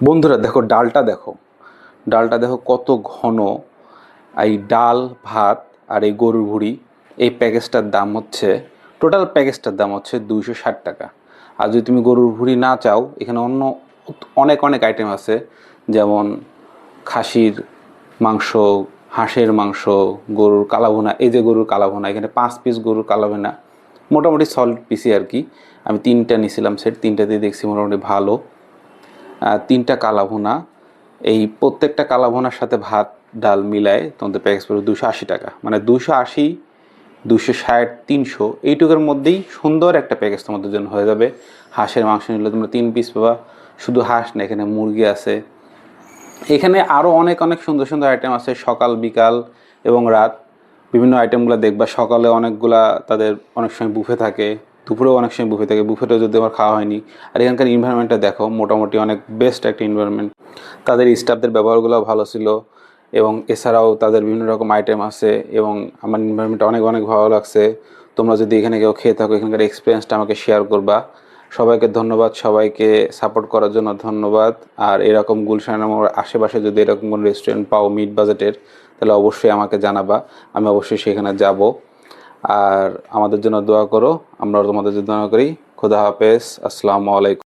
বন্ধুরা, দেখো ডালটা দেখো। ডালটা দেখো কত ঘন। এই ডাল, ভাত আর এই গরুর ভুড়ি, এই প্যাকেজটার দাম হচ্ছে টোটাল প্যাকেজটার দাম হচ্ছে দুইশো ষাট টাকা। আর যদি তুমি গরুর ভুড়ি না চাও, এখানে অন্য অনেক অনেক আইটেম আছে। যেমন খাসির মাংস, হাঁসের মাংস, গরুর কালাভুনা, এই যে গরুর কালাভুনা, এখানে পাঁচ পিস গরুর কালাভুনা, মোটামুটি সলিড পিসি আর কি। আমি তিনটা নিয়েছিলাম সেট তিনটাতেই দেখছি মোটামুটি ভালো। তিনটা কালাভুনা। এই প্রত্যেকটা কালাভুনার সাথে ভাত, ডাল মিলায় তোমাদের প্যাকেজ পড়বে দুশো আশি টাকা। মানে দুশো আশি, দুশো ষাট, তিনশো, এইটুকুর মধ্যেই সুন্দর একটা প্যাকেজ তোমাদের জন্য হয়ে যাবে। হাঁসের মাংস নিলে তোমরা তিন পিস পাবা। শুধু হাঁস না, এখানে মুরগি আছে। এখানে আরও অনেক অনেক সুন্দর সুন্দর আইটেম আছে। সকাল, বিকাল এবং রাত। বিভিন্ন আইটেমগুলো দেখবা। সকালে অনেকগুলা তাদের অনেক সময় বুফে থাকে। দুপুরেও অনেক সময় বুফে থাকে। বুফেটাও যদি আমার খাওয়া হয়নি, আর এখানকার ইনভারনমেন্টটা দেখো, মোটামুটি অনেক বেস্ট একটা ইনভারনমেন্ট তাদের স্টাফদের ব্যবহারগুলো ভালো ছিল এবং এছাড়াও তাদের বিভিন্ন রকম আইটেম আছে এবং আমার ইনভারনমেন্টটা অনেক অনেক ভালো লাগছে। তোমরা যদি এখানে কেউ খেয়ে থাকো, এখানকার এক্সপিরিয়েন্সটা আমাকে শেয়ার করবা। সবাইকে ধন্যবাদ, সবাইকে সাপোর্ট করার জন্য ধন্যবাদ। আর এরকম গুলশান আমার আশেপাশে যদি এরকম কোনো রেস্টুরেন্ট পাও মিড বাজেটের তাহলে অবশ্যই আমাকে জানাবা। আমি অবশ্যই সেখানে যাব। আর আমাদের জন্য দোয়া করো। আমরা তোমাদের জন্য দোয়া করি। খুদা হাফেজ। আসসালামু আলাইকুম।